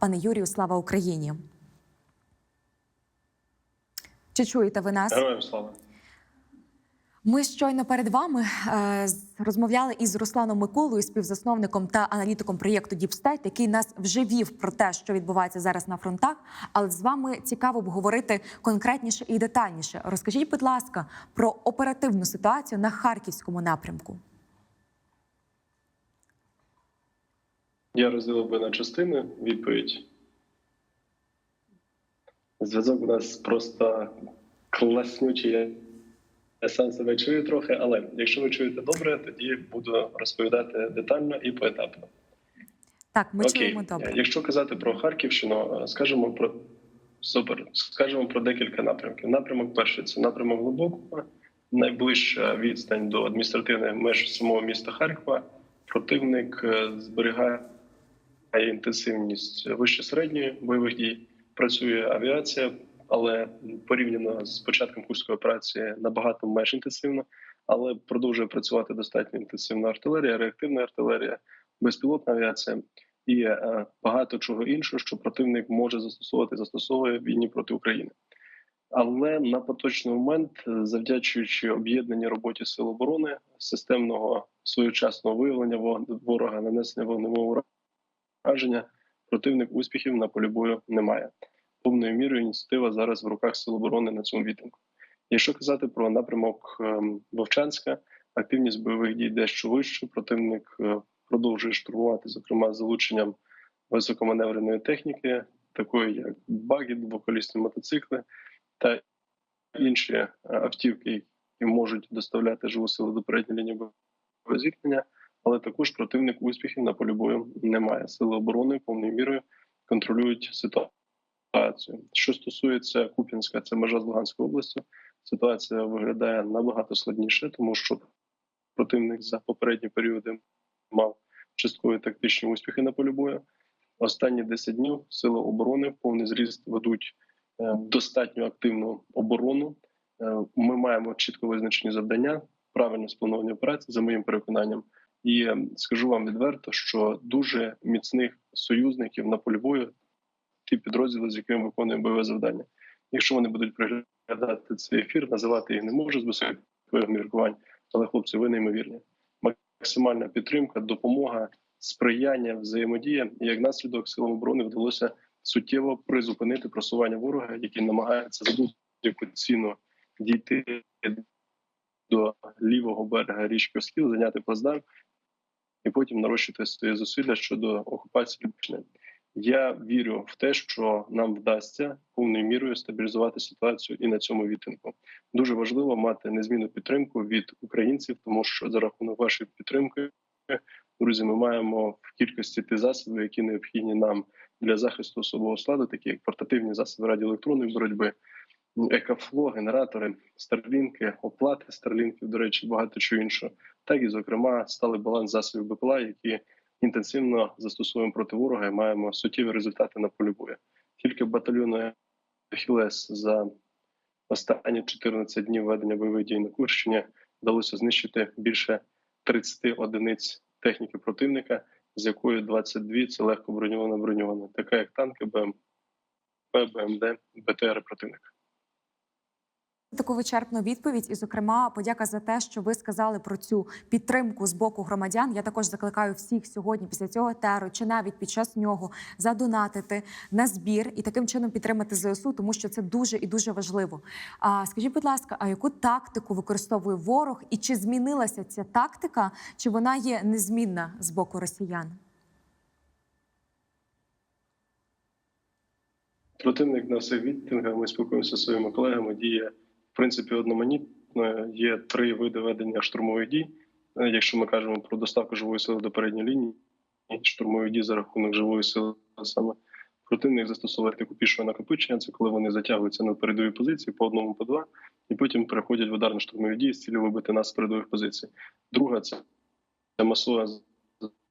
Пане Юрію, слава Україні. Чи чуєте ви нас? Героям слава. Ми щойно перед вами е, розмовляли із Русланом Миколою, співзасновником та аналітиком проєкту Діпстейт, який нас вже вів про те, що відбувається зараз на фронтах. Але з вами цікаво обговорити конкретніше і детальніше. Розкажіть, будь ласка, про оперативну ситуацію на харківському напрямку. Я розділив би на частини відповідь. Зв'язок у нас просто класнючий. Я- сам себе чую трохи, але якщо ви чуєте добре, тоді буду розповідати детально і поетапно. Так, ми Окей. чуємо добре. Якщо казати про Харківщину, скажемо про супер. Скажемо про декілька напрямків. Напрямок перший це напрямок глибокого, найближча відстань до адміністративних меж самого міста Харкова. Противник е, зберігає інтенсивність вище середньої бойових дій. Працює авіація, але порівняно з початком курської операції набагато менш інтенсивно, але продовжує працювати достатньо інтенсивна артилерія, реактивна артилерія, безпілотна авіація і е, багато чого іншого, що противник може застосовувати, застосовує в війні проти України. Але на поточний момент, завдячуючи об'єднаній роботі сил оборони, системного своєчасного виявлення ворога, нанесення вогневого ураження, противник успіхів на полі бою немає. Повною мірою ініціатива зараз в руках сил оборони на цьому відтинку. Якщо казати про напрямок ем, Вовчанська, активність бойових дій дещо вище. Противник е, продовжує штурмувати, зокрема залученням високоманевреної техніки, такої як баги, двоколісні мотоцикли та інші е, автівки, які можуть доставляти живу силу до передньої лінії зіткнення. Але також противник успіхів на полі бою немає. Сили оборони повною мірою контролюють ситуацію. Що стосується Куп'янська, це межа з Луганської області. Ситуація виглядає набагато складніше, тому що противник за попередні періоди мав часткові тактичні успіхи на полі бою. Останні 10 днів сили оборони в повний зріст ведуть е, достатньо активну оборону. Е, Ми маємо чітко визначені завдання, правильно сплановані операції, за моїм переконанням. І е, скажу вам відверто, що дуже міцних союзників на полі бою, ті підрозділи, з якими виконуємо бойове завдання. Якщо вони будуть приглядати цей ефір, називати їх не можу з високих міркувань, але хлопці, ви неймовірні. Максимальна підтримка, допомога, сприяння, взаємодія. І як наслідок силам оборони вдалося суттєво призупинити просування ворога, який намагається за будь-яку ціну дійти до лівого берега річки Оскіл, зайняти плацдарм і потім нарощувати свої зусилля щодо окупації Львівщини. Я вірю в те, що нам вдасться повною мірою стабілізувати ситуацію і на цьому відтинку. Дуже важливо мати незмінну підтримку від українців, тому що за рахунок вашої підтримки, друзі, ми маємо в кількості ті засоби, які необхідні нам для захисту особового складу, такі як портативні засоби радіоелектронної боротьби, екафло, генератори, старлінки, оплати старлінків, до речі, багато чого іншого, так і зокрема сталий баланс засобів БПЛА, які інтенсивно застосовуємо проти ворога і маємо суттєві результати на полі бою. Тільки батальйону Ахілес за останні 14 днів ведення бойових дій на Курщині вдалося знищити більше 30 одиниць техніки противника, з якої 22 – це легко броньована броньована, така як танки, БМП, БМД, БТР противника. Таку вичерпну відповідь, і, зокрема, подяка за те, що ви сказали про цю підтримку з боку громадян. Я також закликаю всіх сьогодні, після цього теру, чи навіть під час нього задонатити на збір і таким чином підтримати ЗСУ, тому що це дуже і дуже важливо. А скажіть, будь ласка, а яку тактику використовує ворог, і чи змінилася ця тактика, чи вона є незмінна з боку росіян? Противник на всіх відтинках, ми спілкуємося зі своїми колегами, діє в принципі одноманітно. Є три види ведення штурмових дій. Якщо ми кажемо про доставку живої сили до передньої лінії, штурмові дії за рахунок живої сили саме противник застосовує таку пішого накопичення. Це коли вони затягуються на передові позиції по одному, по два, і потім переходять в ударно-штурмові дії з цілею вибити нас з передових позицій. Друга це масове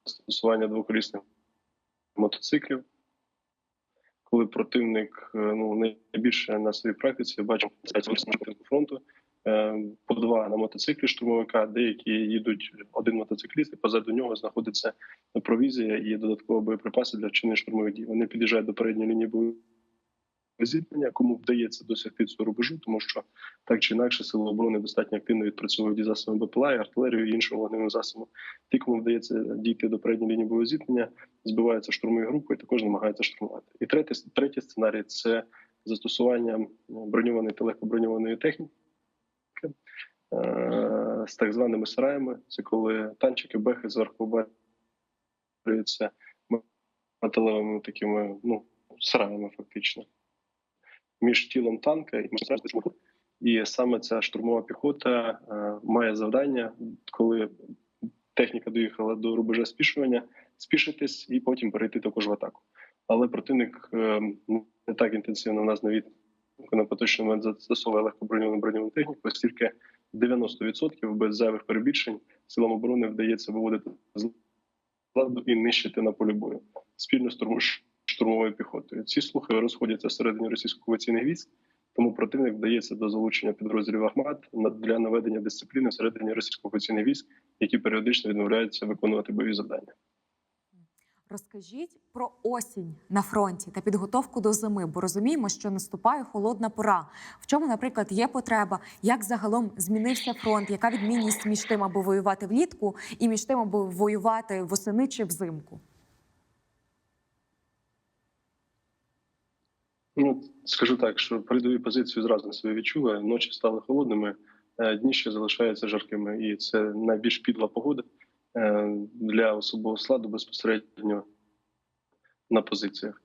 застосування двоколісних мотоциклів коли противник е, ну найбільше на своїй практиці бачимо фронту, е, по два на мотоциклі штурмовика, деякі їдуть один мотоцикліст, і позаду нього знаходиться провізія і додаткові боєприпаси для вчинення штурмових дій. Вони під'їжджають до передньої лінії бойового зіткнення, кому вдається досягти цього рубежу, тому що так чи інакше сили оборони достатньо активно відпрацьовують і засоби БПЛА, і артилерію і іншого вогневого засобу. Ті, кому вдається дійти до передньої лінії бойового зіткнення, збиваються штурмові групи і також намагаються штурмувати. І третій, третій сценарій це застосування броньованої та легкоброньованої техніки е, з так званими сараями. Це коли танчики, бехи зверху обварюються металевими такими ну сараями, фактично між тілом танка і між і саме ця штурмова піхота е, має завдання, коли техніка доїхала до рубежа спішування, спішитись і потім перейти також в атаку. Але противник е, не так інтенсивно в нас на відтинку на поточний момент застосовує легкоброньовану броньовану техніку, оскільки 90% без зайвих перебільшень силам оборони вдається виводити з ладу і нищити на полі бою спільно з штурм- штурмовою піхотою. Ці слухи розходяться всередині російських окупаційних військ, тому противник вдається до залучення підрозділів Ахмат для наведення дисципліни всередині російських окупаційних військ, які періодично відмовляються виконувати бойові завдання. Розкажіть про осінь на фронті та підготовку до зими, бо розуміємо, що наступає холодна пора. В чому, наприклад, є потреба, як загалом змінився фронт, яка відмінність між тим, аби воювати влітку, і між тим, аби воювати восени чи взимку? Ну скажу так, що передові позиції зразу на себе відчули. Ночі стали холодними, е, дні ще залишаються жаркими, і це найбільш підла погода е, для особового складу безпосередньо на позиціях.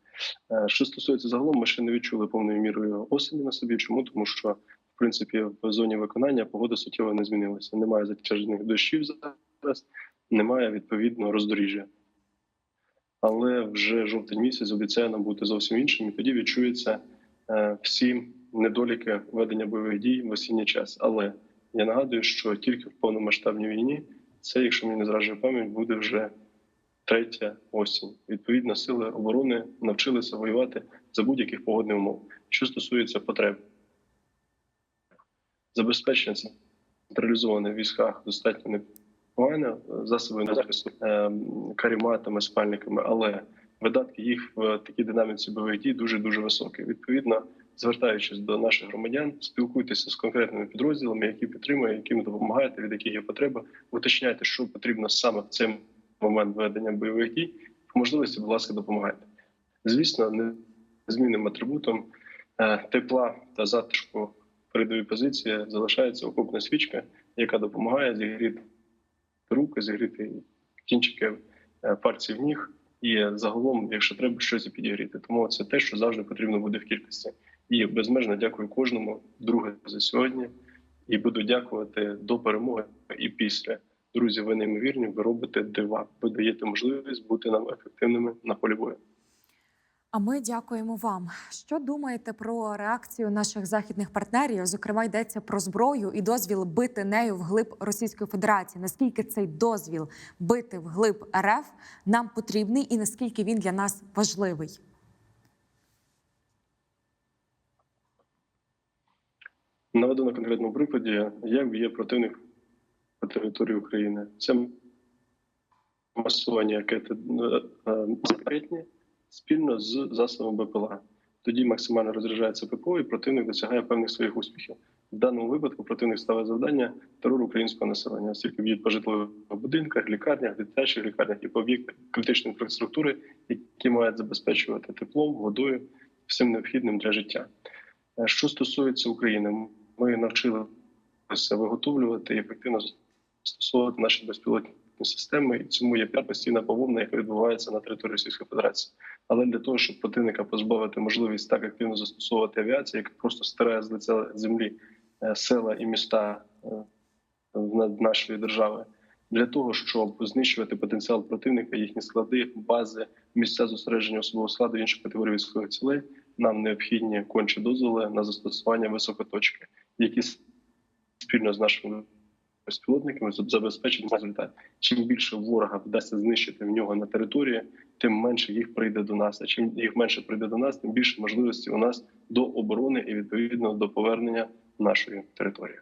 Е, Що стосується загалом, ми ще не відчули повною мірою осені на собі. Чому тому, що в принципі в зоні виконання погода суттєво не змінилася. Немає затяжних дощів зараз, немає відповідно роздоріжжя. Але вже жовтень місяць обіцяє нам бути зовсім іншим, і тоді відчуються е, всі недоліки ведення бойових дій в осінній час. Але я нагадую, що тільки в повномасштабній війні це, якщо мені не зраджує пам'ять, буде вже третя осінь. Відповідно, сили оборони навчилися воювати за будь-яких погодних умов. Що стосується потреб, забезпечення централізоване в військах достатньо непогане, засоби захисту е, каріматами, спальниками, але видатки їх в такій динаміці бойових дій дуже дуже високі. Відповідно, звертаючись до наших громадян, спілкуйтеся з конкретними підрозділами, які підтримують, яким допомагаєте, від яких є потреба. Уточняйте, що потрібно саме в цей момент ведення бойових дій. По можливості, будь ласка, допомагайте. Звісно, незмінним атрибутом е, тепла та затишку передовій позиції залишається окопна свічка, яка допомагає зігріти руки, зігріти кінчики е, пальців ніг, і загалом, якщо треба, щось підігріти. Тому це те, що завжди потрібно буде в кількості. І безмежно дякую кожному друге за сьогодні. І буду дякувати до перемоги і після. Друзі, ви неймовірні, ви робите дива. Ви даєте можливість бути нам ефективними на полі бою. А ми дякуємо вам. Що думаєте про реакцію наших західних партнерів? Зокрема, йдеться про зброю і дозвіл бити нею вглиб Російської Федерації. Наскільки цей дозвіл бити вглиб РФ нам потрібний, і наскільки він для нас важливий? Наведу на конкретному прикладі, як б'є противник по території України. Це ракети ракетні спільно з засобами БПЛА. Тоді максимально розряджається ППО, і противник досягає певних своїх успіхів. В даному випадку противник ставить завдання терор українського населення, оскільки б'ють по житлових будинках, лікарнях, дитячих лікарнях і по об'єктах критичної інфраструктури, які мають забезпечувати теплом, водою, всім необхідним для життя. Е, Що стосується України, ми навчилися виготовлювати і ефективно застосовувати наші безпілотні системи, і цьому є постійна повомна, яка відбувається на території Російської Федерації. Але для того, щоб противника позбавити можливість так активно застосовувати авіацію, яка просто стирає з лиця землі е, села і міста е, нашої держави, для того, щоб знищувати потенціал противника, їхні склади, бази, місця зосередження особового складу інших категорій військових цілей, нам необхідні кончі дозволи на застосування високоточки, які спільно з нашими безпілотниками забезпечить результат. Чим більше ворога вдасться знищити в нього на території, тим менше їх прийде до нас. А чим їх менше прийде до нас, тим більше можливості у нас до оборони і відповідно до повернення нашої території.